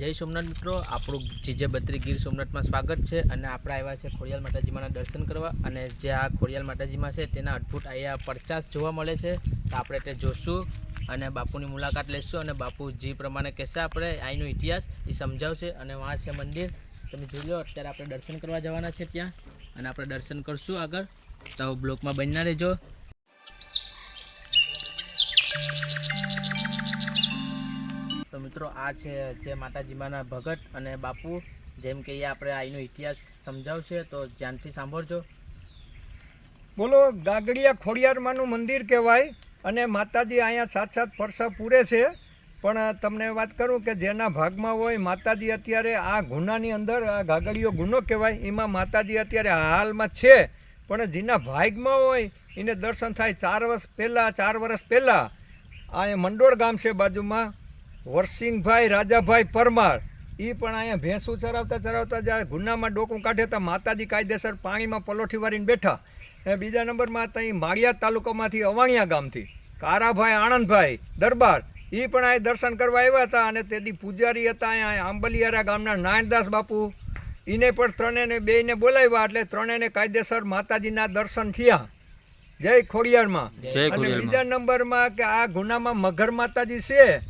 જય સોમનાથ મિત્રો આપણું જીજે બત્રી ગીર સોમનાથમાં સ્વાગત છે અને આપણે આવ્યા છે ખોડિયાલ માતાજીમાંના દર્શન કરવા અને જે આ ખોડિયાલ માતાજીમાં છે તેના અદ્ભુત અહીંયા પરચાસ જોવા મળે છે. તો આપણે તે જોશું અને બાપુની મુલાકાત લઈશું અને બાપુ જે પ્રમાણે કહેશે આપણે અહીંનો ઇતિહાસ એ સમજાવશે અને વાં છે મંદિર. તમે જોઈ લો અત્યારે આપણે દર્શન કરવા જવાના છે ત્યાં અને આપણે દર્શન કરશું આગળ. તો બ્લોકમાં બનના રહેજો. મિત્રો, આ છે જે માતાજીમાંના ભગત અને બાપુ. જેમ કે એ આપણે આઈનો ઇતિહાસ સમજાવશે, તો ધ્યાનથી સાંભળજો. બોલો, ગાગડિયા ખોડિયારમાંનું મંદિર કહેવાય અને માતાજી અહીંયા સાત સાત ફરસા પૂરે છે. પણ તમને વાત કરું કે જેના ભાગમાં હોય માતાજી અત્યારે આ ગુનાની અંદર, આ ગાગડીયો ગુનો કહેવાય, એમાં માતાજી અત્યારે હાલમાં છે. પણ જેના ભાગમાં હોય, એને દર્શન થાય ચાર વર્ષ પહેલાં, ચાર વર્ષ પહેલાં. અહીંયા મંડોળ ગામ છે બાજુમાં. વરસિંહભાઈ રાજાભાઈ પરમાર એ પણ અહીંયા ભેંસું ચરાવતા ચરાવતા જ્યાં ગુનામાં ડોકું કાઢે તો માતાજી કાયદેસર પાણીમાં પલોઠી વારીને બેઠા. અને બીજા નંબરમાં ત્યાં માળિયા તાલુકામાંથી અવાણિયા ગામથી કારાભાઈ આણંદભાઈ દરબાર એ પણ અહીં દર્શન કરવા આવ્યા હતા અને તેથી પૂજારી હતા અહીંયા આંબલિયારા ગામના નારાયણદાસ બાપુ. એને પણ ત્રણેને બેયને બોલાવ્યા એટલે ત્રણેને કાયદેસર માતાજીના દર્શન થયા. જય ખોડિયારમાં. અને બીજા નંબરમાં કે આ ગુનામાં મગર માતાજી છે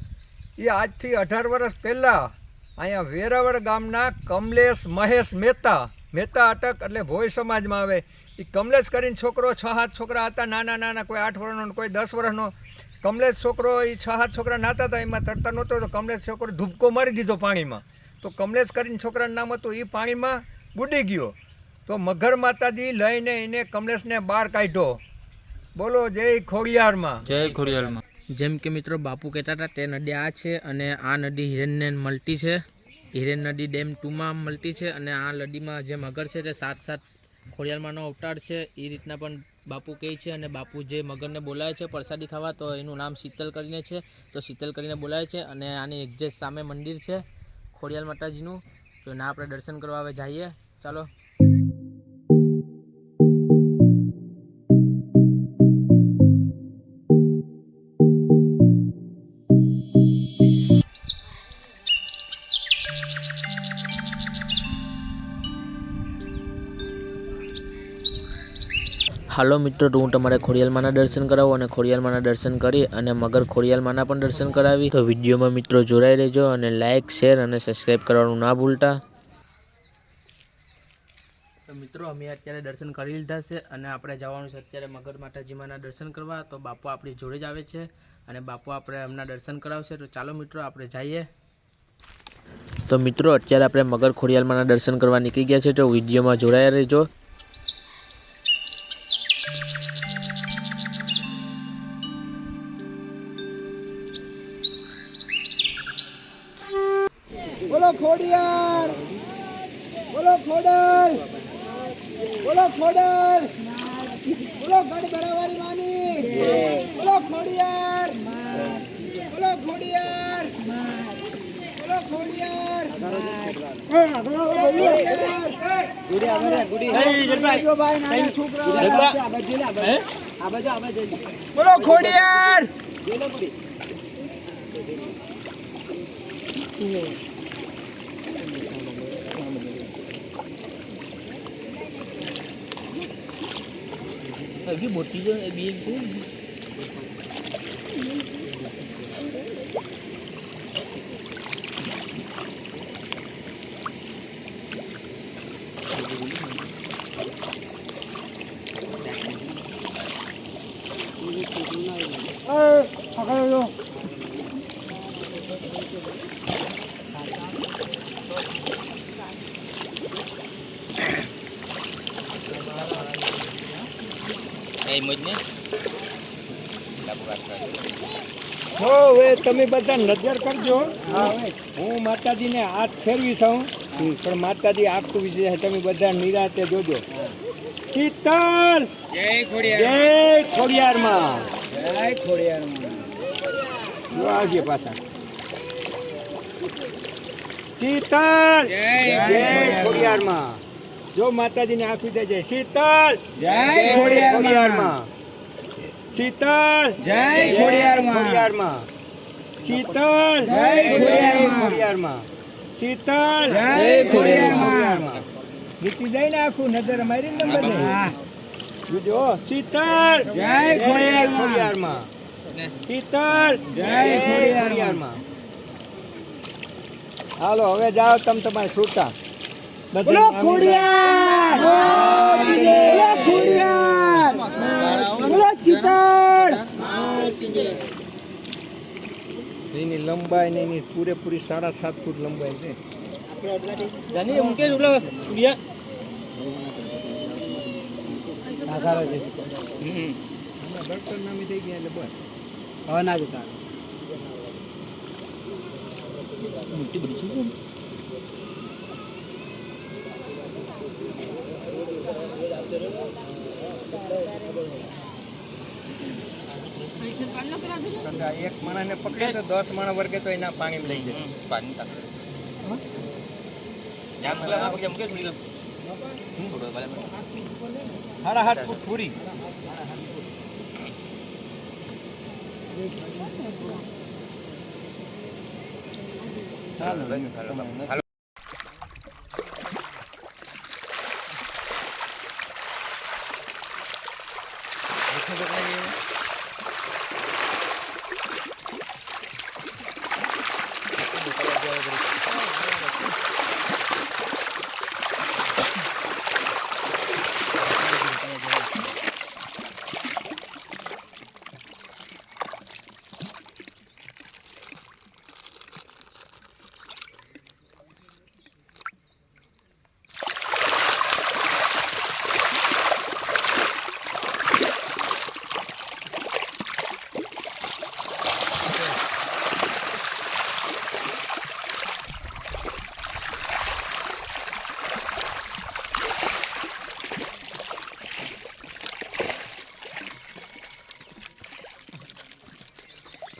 એ આજથી અઢાર વર્ષ પહેલાં અહીંયા વેરાવળ ગામના કમલેશ મહેશ મહેતા મહેતા અટક એટલે ભોય સમાજમાં આવે. એ કમલેશ કરીને છોકરો છ હાથ છોકરા હતા, નાના નાના, કોઈ આઠ વર્ષનો કોઈ દસ વર્ષનો કમલેશ છોકરો એ છ હાથ છોકરા નાતા હતા, એમાં તરતા નહોતો તો કમલેશ છોકરો ધૂપકો મારી દીધો પાણીમાં. તો કમલેશ કરીને છોકરાનું નામ હતું એ પાણીમાં બુડી ગયો. તો મગર માતાજી લઈને એને કમલેશને બહાર કાઢ્યો. બોલો, જય ખોડિયારમાં. જય ખોડિયાલમાં જેમ કે મિત્રો બાપુ કહેતા હતા, તે નદી આ છે અને આ નદી હિરેનને મળતી છે. હિરેન નદી ડેમ ટુમાં મળતી છે અને આ નદીમાં જે મગર છે તે સાત સાત ખોડિયાલમાંનો અવતાર છે. એ રીતના પણ બાપુ કહે છે અને બાપુ જે મગરને બોલાવે છે પ્રસાદી ખાવા, તો એનું નામ શીતલ કરીને છે. તો શીતલ કરીને બોલાવે છે અને આની એક્ઝેક્ટ સામે મંદિર છે ખોડિયાલ માતાજીનું. તો એના આપણે દર્શન કરવા હવે જઈએ. ચાલો. હાલો મિત્રો તો હું તમારે ખોડિયાલમાના દર્શન કરાવું અને ખોડિયાલમાના દર્શન કરી અને મગર ખોડિયાલમાના પણ દર્શન કરાવી. તો વિડીયોમાં મિત્રો જોડાઈ રહેજો અને લાઇક શેર અને સબસ્ક્રાઈબ કરવાનું ના ભૂલતા. તો મિત્રો અમે અત્યારે દર્શન કરી લીધા છે અને આપણે જવાનું છે અત્યારે મગર માતાજીમાંના દર્શન કરવા. તો બાપુ આપણી જોડે જ આવે છે અને બાપુ આપણે એમના દર્શન કરાવશે. તો ચાલો મિત્રો આપણે જઈએ. તો મિત્રો અત્યારે આપણે મગર ખોડિયાલમાંના દર્શન કરવા નીકળી ગયા છે. તો વિડીયોમાં જોડાયા રહેજો. બોલો ખોડિયાર. બોલો ખોડલ. બોલો ખોડલ. બોલો ગઢ બરાવારી માની બોલો ખોડિયાર. બોલો ખોડિયાર. બોલો ખોડિયાર. બોલો ખોડિયાર. મોટી જો એ બી છે હો હવે તમે બધા નજર કરજો. હું. માતાજીને હાથ ફેરવી છું. પણ માતાજી આખું વિશે તમે બધા નિરાતે જોજો. શીતલ જય ખોડિયાર. જય ખોડિયારમાં. જય ખોડિયારમાં. જો આવજે પાછા. શીતલ જય ખોડિયારમાં. જો માતાજીને આખું જાય. શીતલ! જય ખોડિયારમાં. શીતળ જય ખોડિયારમાં. શીતળ જય ખોડિયારમાં. શીતળ જય ખોડિયારમાં. નીતિ જાય ને આખું નજર મારી ને બધે હા. બીજો શીતળ જય ખોડિયારમાં. શીતળ જય ખોડિયારમાં. હાલો હવે જાઓ તમે તમારે છૂટા. બોલો ખોડિયાર! બોલો ખોડિયાર! બોલો ચિતળ એની લંબાઈ ને એની પૂરેપૂરી સાડા સાત ફૂટ લંબાઈ છે. જાની મુકેશ ઓલો સૂર્ય આમાં ડોક્ટર નામી થઈ ગયા એટલે બસ. હવે ના જતા. પછી આ એક માણસને પકડે તો દસ માણસ વર્ગે તો એના પાણી લઈ જાય પાણી મુકેશ મળી ફૂટ પૂરી હાલો.